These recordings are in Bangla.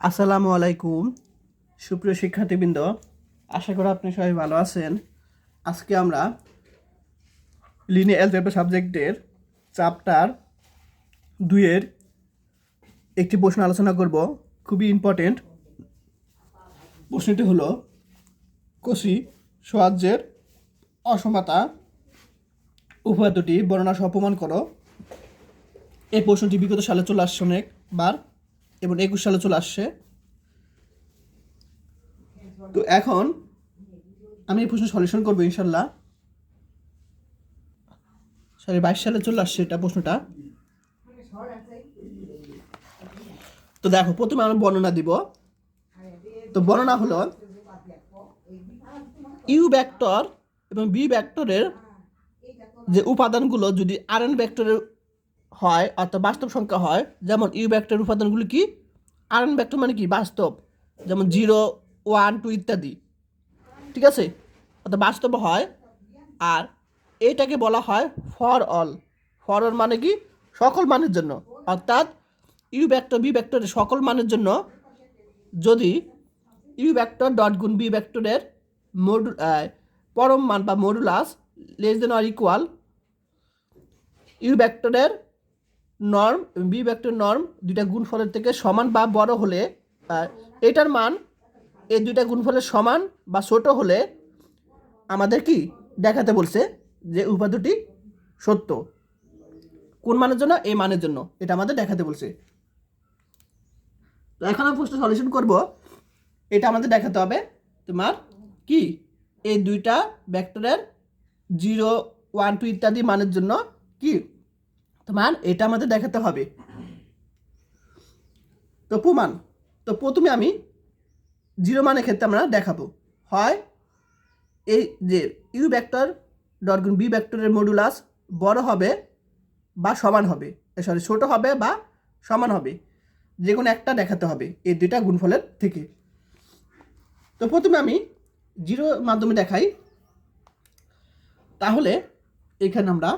আসসালামু আলাইকুম। সুপ্রিয় শিক্ষার্থীবৃন্দ, আশা করি আপনি সবাই ভালো আছেন। আজকে আমরা লিনিয়ার অ্যালজেব্রা সাবজেক্টের চ্যাপ্টার দুইয়ের একটি প্রশ্ন আলোচনা করব। খুবই ইম্পর্টেন্ট প্রশ্নটি হলো, কোষি সাহায্যের অসমতা উপায় দুটি বর্ণনা সহ প্রমাণ করো। এই প্রশ্নটি বিগত সালে চলে আসছে অনেকবার এবং একুশ সালে চলে আসছে। তো এখন আমি এই প্রশ্ন সলিউশন করব ইনশাল্লাহ। সরি, বাইশ সালে চলে আসছে এটা প্রশ্নটা। তো দেখো, প্রথমে আমি বর্ণনা দিব। তো বর্ণনা হলো, ইউ ব্যাক্টর এবং বি ব্যাক্টরের যে উপাদানগুলো যদি আর এন ভেক্টরের হয়, অর্থাৎ বাস্তব সংখ্যা হয়, যেমন ইউ ভেক্টরের উপাদানগুলো কি? ভেক্টর মানে কি? বাস্তব। যেমন জিরো ওয়ান টু ইত্যাদি। ঠিক আছে? অর্থাৎ বাস্তব হয়। আর এটাকে বলা হয় ফর অল ফর অল মানে কি? সকল মানের জন্য। অর্থাৎ ইউ ভেক্টর বি ভেক্টরের সকল মানের জন্য যদি ইউ ভেক্টর ডট গুণ বি ভেক্টরের মডু পরম মান বা modulus less than or equal u ভেক্টরের নর্ম বি ভেক্টর নর্ম দুইটা গুণফলের থেকে সমান বা বড় হলে এটার মান, এই দুইটা গুণফলের সমান বা ছোট হলে, আমাদের কি দেখাতে বলছে যে উপাদ্যটি সত্য। কোন মানের জন্য? এই মানের জন্য। এটা আমাদের দেখাতে বলছে। তো এখন আমি প্রশ্ন সলিউশন করব। এটা আমাদের দেখাতে হবে তোমার কি? এই দুইটা ভেক্টরের জিরো ওয়ান টু ইত্যাদি মানের জন্য কি? তোমার এটা আমাদের দেখাতে হবে। তো প্রমাণ, তো প্রথমে আমি জিরো মানের ক্ষেত্রে আমরা দেখাবো। হয় এই যে ইউ ভেক্টর ডট গুণ বি ভেক্টরের মডুলাস বড় হবে বা সমান হবে। সরি ছোট হবে বা সমান হবে। যে কোনো একটা দেখাতে হবে এই দুইটা গুণফলের থেকে। তো প্রথমে আমি জিরো মাধ্যমে দেখাই। তাহলে এখানে আমরা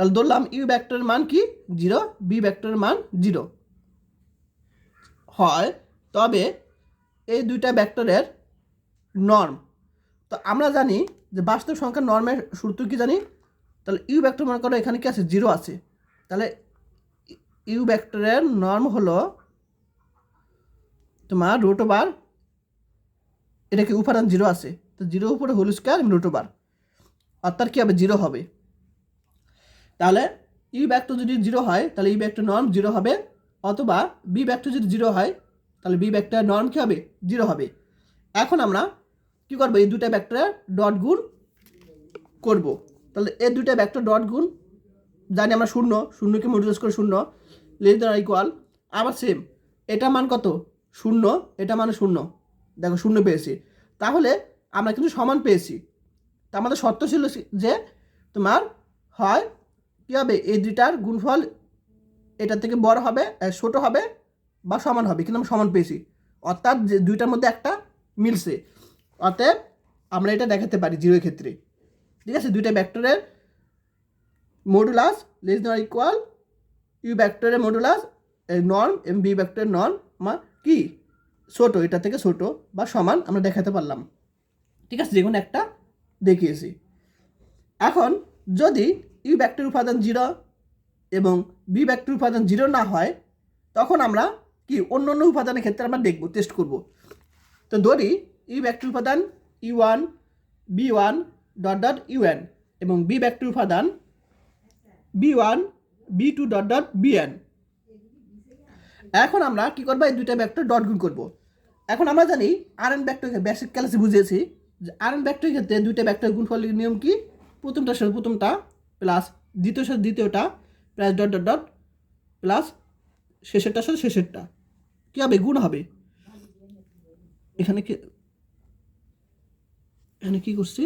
তাহলে ধরলাম ইউ ভেক্টরের মান কি? জিরো বি ভেক্টরের মান জিরো হয়, তবে এই দুইটা ভেক্টরের নর্ম তো আমরা জানি যে বাস্তব সংখ্যার নর্মের সূত্র কি জানি? তাহলে ইউ ভেক্টর মনে করো এখানে কি আছে? জিরো আছে। তাহলে ইউ ভেক্টরের নর্ম হলো তোমার রুট ওভার এটা কি উপাদান জিরো আছে? তো জিরো উপরে হোল স্কোয়ার রুট ওভার অর্থাৎ কী হবে? জিরো হবে। তাহলে ই ব্যাক্টর যদি জিরো হয়, তাহলে ই ব্যাক্টর নর্ম জিরো হবে, অথবা বি ব্যাক্টর যদি জিরো হয়, তাহলে বি ব্যাক্টর নর্ম কী হবে? জিরো হবে। এখন আমরা কী করব? এই দুটা ব্যাক্টরের ডট গুণ করব। তাহলে এই দুটা ব্যাক্টর ডট গুণ, জানি আমরা শূন্য শূন্যকে মডিউলাস করে শূন্য লেস দেন ইকুয়াল আবার সেম এটা মান কত? শূন্য, এটা মানে শূন্য। দেখো, শূন্য পেয়েছি। তাহলে আমরা কিন্তু সমান পেয়েছি। তা আমাদের শর্ত ছিল যে তোমার হয় কী হবে? এই দুইটার গুণফল এটা থেকে বড় হবে ছোট হবে বা সমান হবে। কিন্তু আমরা সমান পেয়েছি। অর্থাৎ যে দুইটার মধ্যে একটা মিলছে। অতএব আমরা এটা দেখাতে পারি জিরোর ক্ষেত্রে। ঠিক আছে? দুইটা ভেক্টরের modulus less than equal u ভেক্টরের মডুলাস নর্ম এম বি ভেক্টরের নর্ম মা কি? ছোট। এটা থেকে ছোট বা সমান আমরা দেখাতে পারলাম। ঠিক আছে? যে কোনো একটা দেখিয়েছি। এখন যদি ইউ ভেক্টর উপাদান জিরো এবং বি ভেক্টর উপাদান জিরো না হয়, তখন আমরা কি অন্য অন্য উপাদানের ক্ষেত্রে আমরা দেখব টেস্ট করব। তো ধরি, ইউ ভেক্টর উপাদান u one, b one dot dot u n এবং বি ভেক্টর উপাদান b one, b two dot dot b n এখন আমরা কি করব, এই দুইটা ভেক্টর ডট গুণ করব। এখন আমরা জানি আর এন ভেক্টর বেসিক ক্লাসে বুঝিয়েছি। যে আর এন ভেক্টরের ক্ষেত্রে দুইটা ভেক্টর গুণফলের নিয়ম কি? প্রথমটা প্রথমটা প্লাস দ্বিতীয় সাথে দ্বিতীয়টা plus dot dot dot plus শেষেরটার সাথে শেষেরটা। কী হবে? গুণ হবে। এখানে কি এখানে কী করছি?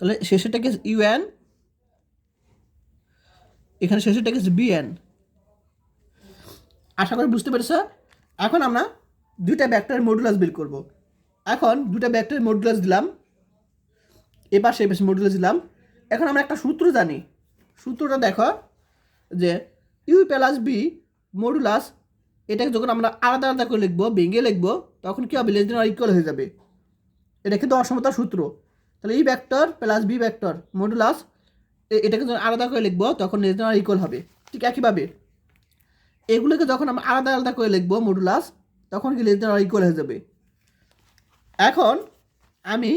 তাহলে শেষেরটাকে ইউএন এখানে শেষেরটাকে বিএন আশা করি বুঝতে পেরেছ। এখন আমরা দুইটা ব্যাক্টরের মডুলাস বিল করব। এখন দুটা ব্যাক্টরের মডুলাস দিলাম। এ পাশে এ পাশে মডুলাস দিলাম এখন আমরা একটা সূত্র জানি। সূত্রটা দেখো, যে ইউ প্লাস বি মডুলাস এটাকে যখন আমরা আলাদা আলাদা করে লিখব, ভেঙে লিখব, তখন কী হবে? লেস দেন ইকুয়াল হয়ে যাবে। এটা কিন্তু অসমতার সূত্র। তাহলে e vector plus b vector modulus এটাকে যখন আলাদা করে লিখব, তখন লেস দেন ইকুয়াল হবে। ঠিক একইভাবে। এগুলোকে যখন আমরা আলাদা আলাদা করে লিখব মডুলাস তখন কি লেস দেন ইকুয়াল হয়ে যাবে? এখন আমি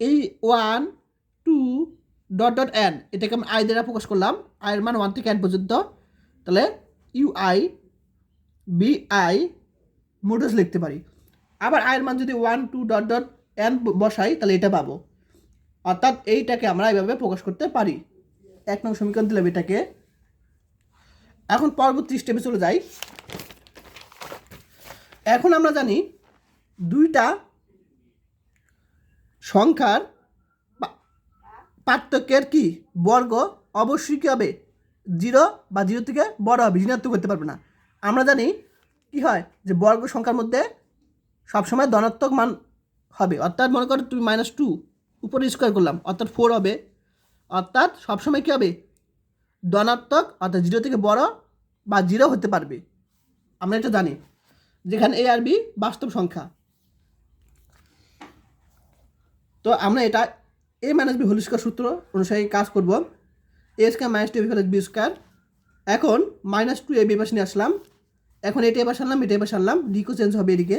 এই one two dot dot n এটাকে আমি আই দ্বারা প্রকাশ করলাম আয়ের মান ওয়ান থেকে এন পর্যন্ত। তাহলে u i b i modulus লিখতে পারি। আবার আয়ের মান যদি one two dot dot n বসাই, তাহলে এটা পাবো। অর্থাৎ এইটাকে আমরা এইভাবে প্রকাশ করতে পারি। এক নং সমীকরণ দিলাম এটাকে। এখন পরবর্তী স্টেপে চলে যাই। এখন আমরা জানি দুইটা সংখ্যার পার্থক্যের কি বর্গ অবশ্যই কী হবে? জিরো বা জিরো থেকে বড় হবে ঋণাত্মক করতে পারবে না। আমরা জানি কি হয় যে বর্গ সংখ্যার মধ্যে সবসময় ধনাত্মক মান হবে। অর্থাৎ মনে করো তুমি মাইনাস টু উপরে স্কোয়ার করলাম, অর্থাৎ ফোর হবে। অর্থাৎ সবসময় কী হবে? ধনাত্মক, অর্থাৎ জিরো থেকে বড় বা জিরো হতে পারবে। আমরা এটা জানি। যেখানে এ আর বি বাস্তব সংখ্যা। তো আমরা এটা a minus b whole square সূত্র অনুসারে কাজ করব। A square minus two b plus b square এখন মাইনাস টু এ বি পাশে নিয়ে আসলাম। এখন এটা এবার আনলাম এটা এবার আনলাম ডিকও চেঞ্জ হবে এদিকে।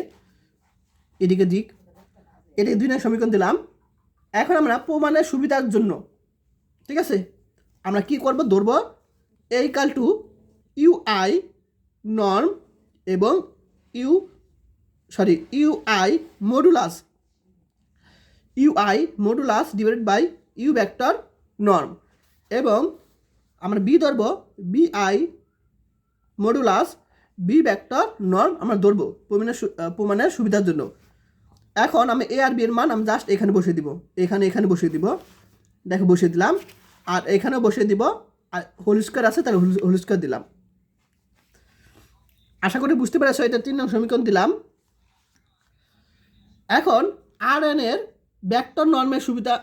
এদিকে দিক। এদিকে দুই নয় সমীকরণ দিলাম। এখন আমরা প্রমাণের সুবিধার জন্য, ঠিক আছে? আমরা কি করব? ধরবো এই কাল টু ইউ আই নর্ম এবং u sorry u i modulus u i modulus divided by u vector norm এবং আমরা বি ধরব b i modulus b vector norm আমরা ধরবো প্রমাণের প্রমাণের সুবিধার জন্য। এখন আমি এ আর বি এর মান আমি জাস্ট এখানে বসিয়ে দিব, এখানে এখানে বসিয়ে দিব। দেখো, বসিয়ে দিলাম। আর এখানেও বসিয়ে দিব, আর হোল আছে, তাহলে হোল স্কোয়ার দিলাম। আশা করি বুঝতে পেরেছ, এটা তিন নং সমীকরণ দিলাম। এখন আর এন এর ব্যাক্টর নর্মের সুবিধা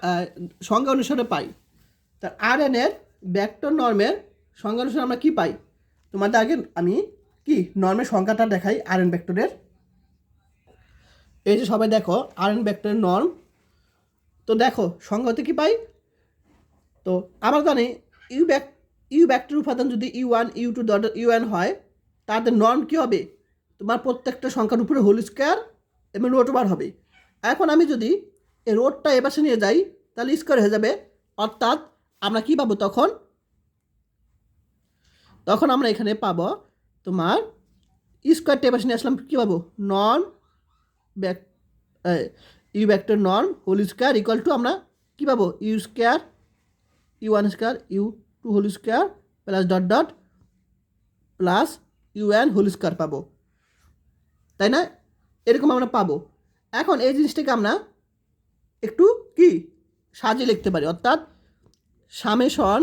সংজ্ঞা অনুসারে পাই। তা আর এন এর ব্যাক্টর নর্মের সংজ্ঞা অনুসারে আমরা কি পাই? তোমাদের আগে আমি কি নর্মের সংখ্যাটা দেখাই আর এন ভেক্টরের এই যে সবাই দেখো আর এন ভেক্টরের নর্ম তো দেখো, সংজ্ঞাতে কি পাই? তো আমরা জানি ইউ ব্যাক ইউ ব্যাক্টের উপাদান যদি u one u two dot u n হয়, তাদের নর্ম কী হবে? তোমার প্রত্যেকটা সংখ্যার উপরে হোল স্কোয়ার এবং রোট বার হবে। এখন আমি যদি এই রোডটা এপাশে নিয়ে যাই, তাহলে স্কোয়ার হয়ে যাবে। অর্থাৎ আমরা কি পাবো তখন? তখন আমরা এখানে পাবো তোমার স্কোয়ারটা এপাশে নিয়ে আসলাম, কী পাবো? নন ব্যাক ইউ ব্যাক্টর নন হোল স্কোয়ার ইকুয়াল টু আমরা কী পাবো? U square U one square U two whole square plus dot dot plus U N whole square পাবো। তাই না? এরকম আমরা পাবো। এখন এই জিনিসটাকে আমরা একটু কি সাজে লিখতে পারি? অর্থাৎ সামেশন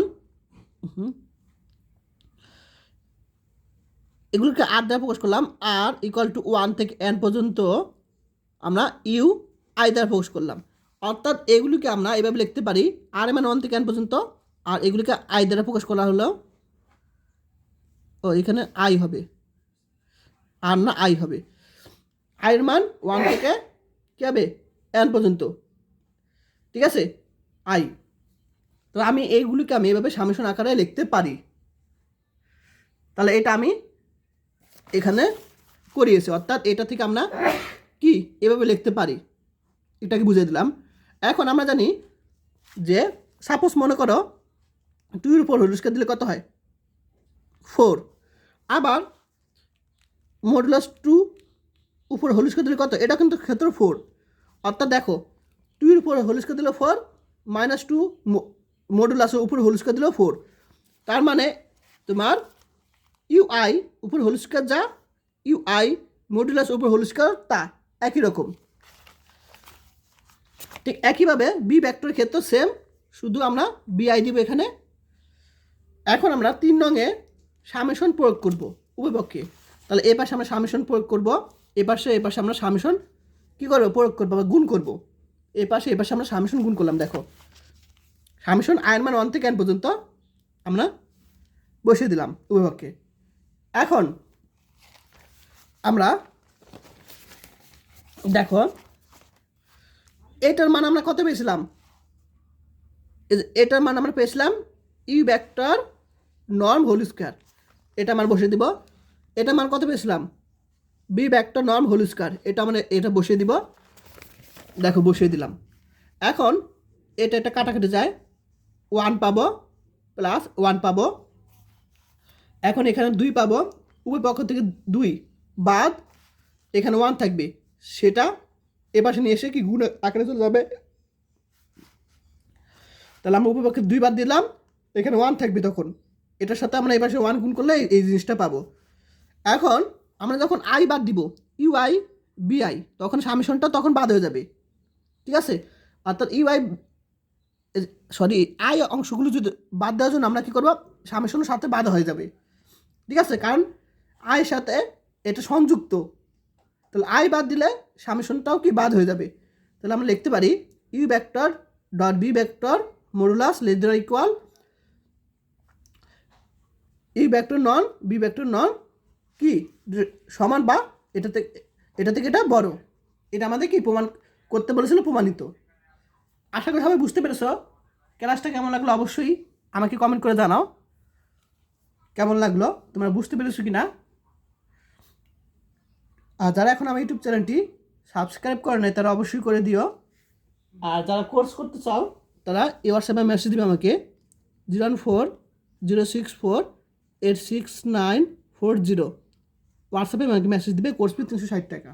এগুলোকে আর দ্বারা প্রকাশ করলাম, আর ইকুয়াল টু ওয়ান থেকে এন পর্যন্ত আমরা ইউ আই দ্বারা প্রকাশ করলাম। অর্থাৎ এগুলিকে আমরা এভাবে লিখতে পারি আর এম এন ওয়ান থেকে এন পর্যন্ত, আর এগুলিকে আই দ্বারা প্রকাশ করা হলো, ও, এখানে আই হবে, আর না আই হবে। আয়ের মান ওয়ান থেকে কী হবে? এন পর্যন্ত। ঠিক আছে? আই। তো আমি এইগুলিকে আমি এভাবে সামেশন আকারে লিখতে পারি। তাহলে এটা আমি এখানে করিয়েছি। অর্থাৎ এটা থেকে আমরা কি এভাবে লিখতে পারি? এটাকে বুঝিয়ে দিলাম। এখন আমরা জানি যে সাপোজ মনে করো টুর উপর হলুস্কার দিলে কত হয়? ফোর আবার মডুলাস টু উপর হলুস্কার দিলে কত? এটা কিন্তু ক্ষেত্র ফোর অর্থাৎ দেখো টুর উপর হলুস্কার দিলে ফোর মাইনাস টু মডুলাসের উপর হলুস্কার দিলেও ফোর তার মানে তোমার ইউ আই উপর হলুস্কার যা ইউ আই মডুলাস উপর হলুস্কার তা, একই রকম। ঠিক একইভাবে বি ভেক্টরের ক্ষেত্রে সেম শুধু আমরা বিআই দিব এখানে। এখন আমরা তিন রঙে সামেশন প্রয়োগ করব উভয় পক্ষে তাহলে এ পাশে আমরা সামেশন প্রয়োগ করব, এ পাশে এ পাশে আমরা সামেশন কী করব? প্রয়োগ করব বা গুণ করব। এ পাশে এ পাশে আমরা সামেশন গুণ করলাম, দেখো। সামেশন আয়ন মান ওয়ান থেকে এন পর্যন্ত আমরা বসিয়ে দিলাম উভয়পক্ষে এখন আমরা দেখো, এটার মান আমরা কত পেয়েছিলাম? এটার মান আমরা পেয়েছিলাম u vector norm whole square এটা আমার বসিয়ে দিব। এটা মান কত পেয়েছিলাম? B vector norm whole square এটা মানে এটা বসিয়ে দিব। দেখো, বসিয়ে দিলাম। এখন এটা এটা কাটাকাটি যায়। ওয়ান পাবো প্লাস ওয়ান পাবো। এখন এখানে দুই পাবো। উভয় পক্ষ থেকে দুই বাদ এখানে ওয়ান থাকবে। সেটা এপাশে নিয়ে এসে কি গুণ আকারে চলে যাবে? তাহলে আমরা উপপক্ষে দুই বাদ দিলাম। এখানে ওয়ান থাকবে তখন। এটার সাথে আমরা এপাশে ওয়ান গুণ করলে এই- জিনিসটা পাবো। এখন আমরা যখন আই বাদ দিব ইউ আই বি আই তখন সামিশনটা তখন বাদ হয়ে যাবে। ঠিক আছে? অর্থাৎ ইউ আই সরি আই অংশগুলো যদি বাদ দেওয়ার জন্য আমরা কী করব? সামেশনের সাথে বাদ হয়ে যাবে। ঠিক আছে? কারণ আয়ের সাথে এটা সংযুক্ত। তাহলে আই বাদ দিলে সামেশনটাও কি বাদ হয়ে যাবে? তাহলে আমরা লিখতে পারি you vector dot B vector মরুলাস laser equal E vector non B vector নন কি? সমান বা? এটা থেকে এটা বড়? এটা আমাদের কি প্রমাণ করতে বলেছিল প্রমাণিত। আশা করি সবাই বুঝতে পেরেছ। ক্লাসটা কেমন লাগল অবশ্যই আমাকে কমেন্ট করে জানাও। কেমন লাগল? তোমরা বুঝতে পেরেছ কি না আর যারা এখন আমার ইউটিউব চ্যানেলটি সাবস্ক্রাইব করে নাই, তারা অবশ্যই করে দিও। আর যারা কোর্স করতে চাও, তারা এই হোয়াটসঅ্যাপে মেসেজ দিবে আমাকে। Zero one four zero six four eight six nine four zero হোয়াটসঅ্যাপে আমাকে মেসেজ দিবে কোর্স ফি তিনশো ষাট টাকা।